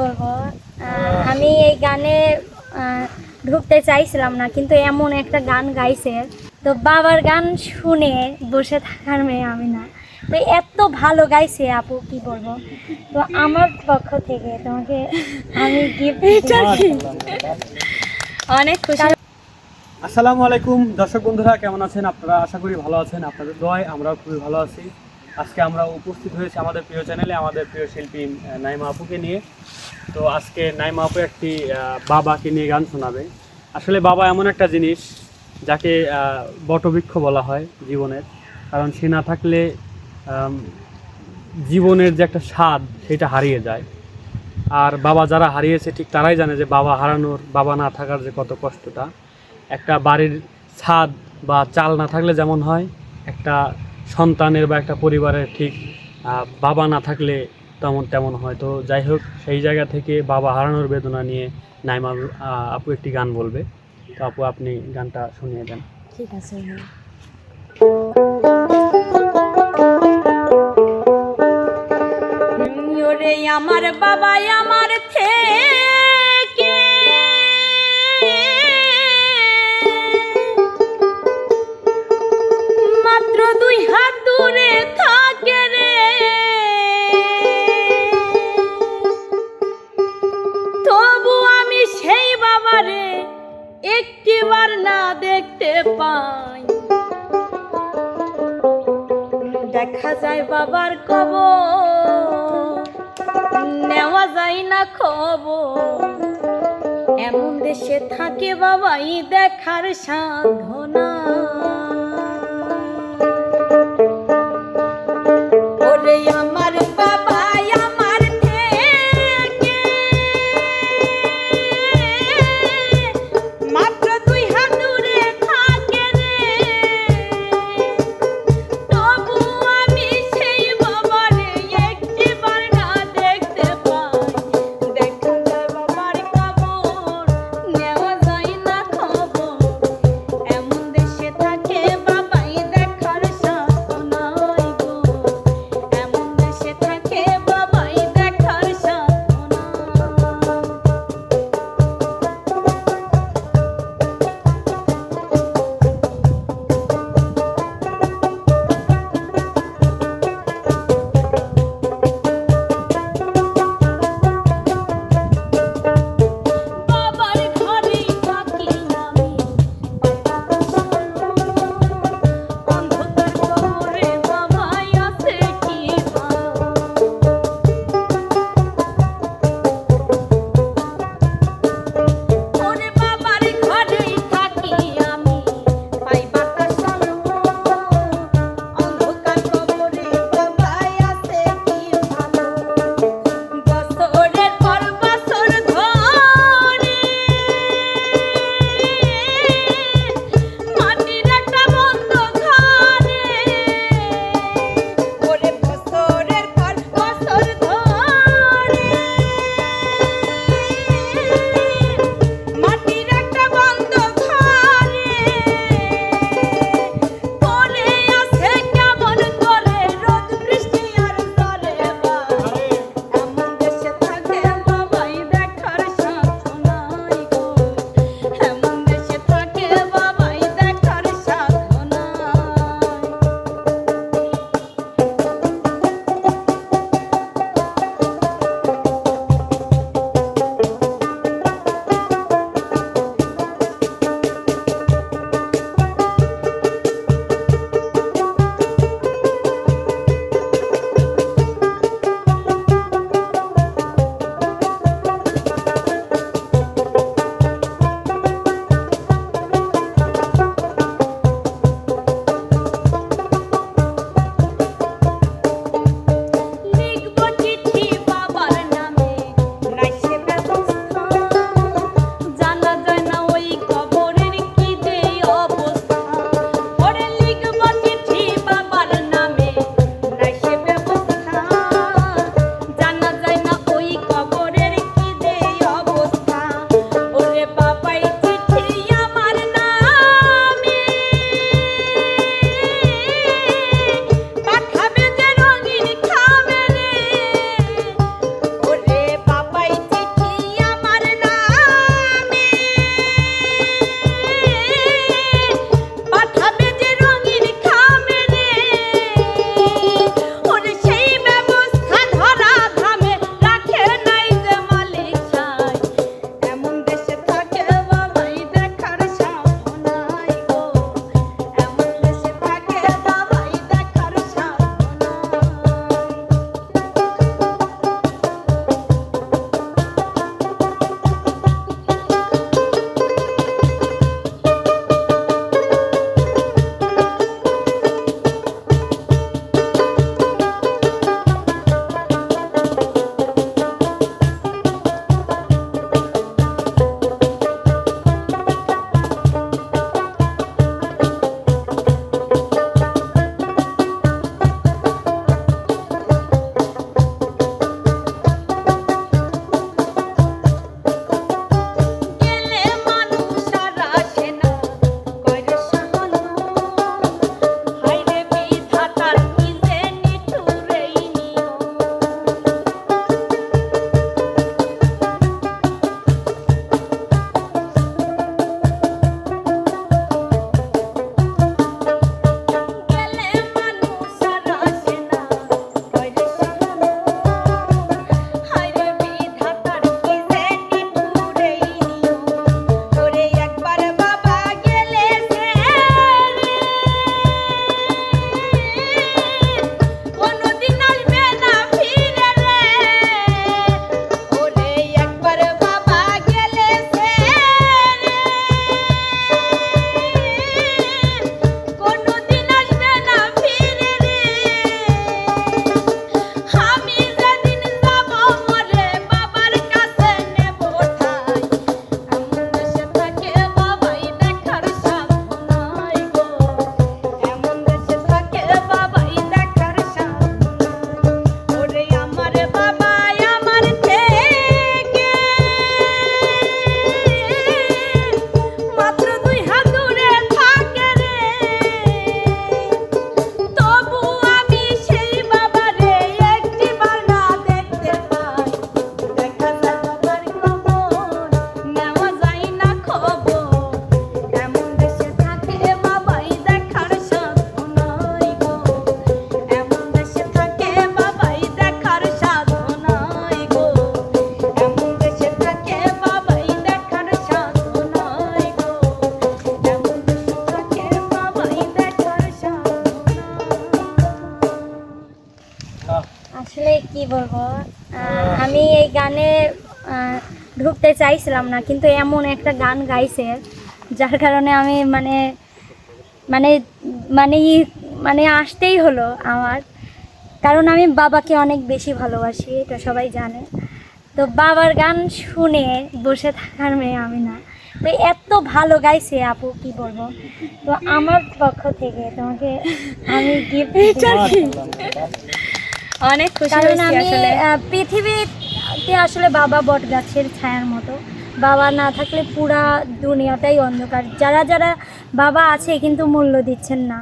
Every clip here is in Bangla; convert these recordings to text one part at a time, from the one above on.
বলব আমি এই গানে ঢুকতে চাইছিলাম না কিন্তু এমন একটা গান গাইছে। তো বাবার গান শুনে বসে থাকার মেয়ে আমি না। তো এত ভালো গাইছে আপু কি বলব? তো আমার পক্ষ থেকে তোমাকে আমি গিফট অনেক খুশি। আসসালামু আলাইকুম দর্শক বন্ধুরা কেমন আছেন আপনারা? আশা করি ভালো আছেন। আপনাদের দোয়ায় আমরাও খুবই ভালো আছি। আজকে আমরা উপস্থিত হয়েছি আমাদের প্রিয় চ্যানেলে, আমাদের প্রিয় শিল্পী নাইমা আপুকে নিয়ে। তো আজকে নাইমা আপু একটি বাবাকে নিয়ে গান শোনাবে। আসলে বাবা এমন একটা জিনিস যাকে বটবৃক্ষ বলা হয় জীবনের। কারণ সে না থাকলে জীবনের যে একটা স্বাদ, সেটা হারিয়ে যায়। আর বাবা যারা হারিয়েছে, ঠিক তারাই জানে যে বাবা হারানোর, বাবা না থাকার যে কত কষ্টটা। একটা বাড়ির ছাদ বা চাল না থাকলে যেমন হয়, একটা সন্তানের বা একটা পরিবারের ঠিক বাবা না থাকলে তেমন তেমন হয়। তো যাই হোক, সেই জায়গা থেকে বাবা হারানোর বেদনা নিয়ে নাইমা আপু একটি গান বলবে। তো আপু, আপনি গানটা শুনিয়ে দেন। ঠিক আছে আমার বাবা আমার থেকে বাবারে একটিবার না দেখতে পাই। দেখা যায় বাবার কবর নেওয়া যায় না খবর। এমন দেশে থাকে বাবাই দেখার সাধনা। ঢুকতে চাইছিলাম না কিন্তু এমন একটা গান গাইছে যার কারণে আমি মানে মানে মানে ই- মানে আসতেই হলো আমার। কারণ আমি বাবাকে অনেক বেশি ভালোবাসি এটা সবাই জানে। তো বাবার গান শুনে বসে থাকার মেয়ে আমি না। তো এত ভালো গাইছে আপু কি বলব? তো আমার পক্ষ থেকে তোমাকে আমি গিফট অনেক খুশি কারণ আমি আসলে। পৃথিবীতে আসলে বাবা বট গাছের ছায়ার মতো। বাবা না থাকলে পুরা দুনিয়াটাই অন্ধকার। যারা যারা বাবা আছে কিন্তু মূল্য দিচ্ছেন না।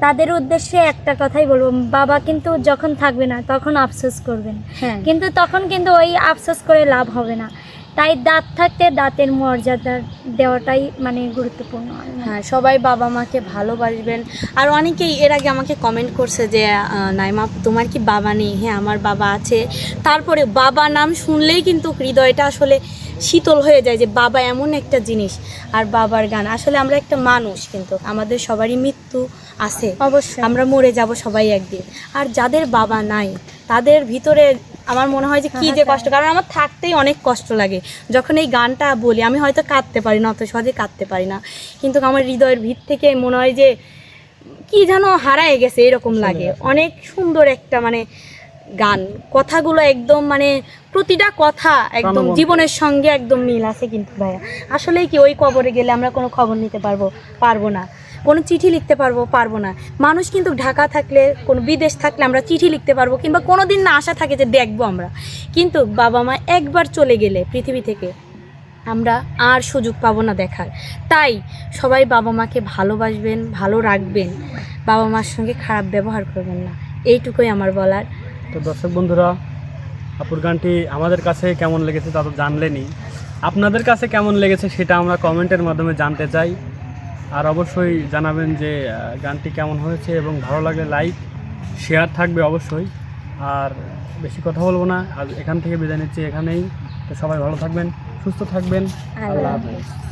তাদের উদ্দেশ্যে একটা কথাই বলব বাবা কিন্তু যখন থাকবে না তখন আফসোস করবেন। হ্যাঁ। কিন্তু তখন কিন্তু ওই আফসোস করে লাভ হবে না। তাই দাঁত থাকতে দাঁতের মর্যাদা দেওয়াটাই মানে গুরুত্বপূর্ণ। হ্যাঁ সবাই বাবা মাকে ভালোবাসবেন। আর অনেকেই এর আগে আমাকে কমেন্ট করছে যে নাইমা তোমার কি বাবা নেই? হ্যাঁ আমার বাবা আছে। তারপরে বাবা নাম শুনলেই কিন্তু হৃদয়টা আসলে শীতল হয়ে যায় যে বাবা এমন একটা জিনিস। আর বাবার গান আসলে আমরা একটা মানুষ কিন্তু আমাদের সবারই মৃত্যু আছে। অবশ্যই। আমরা মরে যাব সবাই একদিন। আর যাদের বাবা নাই তাদের ভিতরে আমার মনে হয় যে কি যে কষ্ট কারণ আমার থাকতেই অনেক কষ্ট লাগে। যখন এই গানটা বলি আমি হয়তো কাঁদতে পারি না অত সহজে কাঁদতে পারি না। কিন্তু আমার হৃদয়ের ভিত থেকে মনে হয় যে কি যেন হারায় গেছে এরকম লাগে। অনেক সুন্দর একটা মানে গান। কথাগুলো একদম মানে প্রতিটা কথা একদম জীবনের সঙ্গে একদম মিল আছে কিন্তু ভাইয়া। আসলেই কি ওই কবরে গেলে আমরা কোনো খবর নিতে পারব পারব না। কোনো চিঠি লিখতে পারব পারব না। মানুষ কিন্তু ঢাকা থাকলে, কোনো বিদেশ থাকলে আমরা চিঠি লিখতে পারব, কিংবা কোনো দিন না আশা থাকে যে দেখব আমরা। কিন্তু বাবা মা একবার চলে গেলে পৃথিবী থেকে আমরা আর সুযোগ পাবো না দেখার। তাই সবাই বাবা মাকে ভালোবাসবেন, ভালো রাখবেন। বাবা মার সঙ্গে খারাপ ব্যবহার করবেন না। এইটুকুই আমার বলার। তো দর্শক বন্ধুরা, আপুর গানটি আমাদের কাছে কেমন লেগেছে তা তো জানলেনই। আপনাদের কাছে কেমন লেগেছে সেটা আমরা কমেন্টের মাধ্যমে জানতে চাই। আর অবশ্যই জানাবেন যে গানটি কেমন হয়েছে এবং ভালো লাগলে লাইক শেয়ার থাকবে অবশ্যই। আর বেশি কথা বলব না আর এখান থেকে বিদায় নিচ্ছি এখানেই। তো সবাই ভালো থাকবেন সুস্থ থাকবেন। আল্লাহ হাফেজ।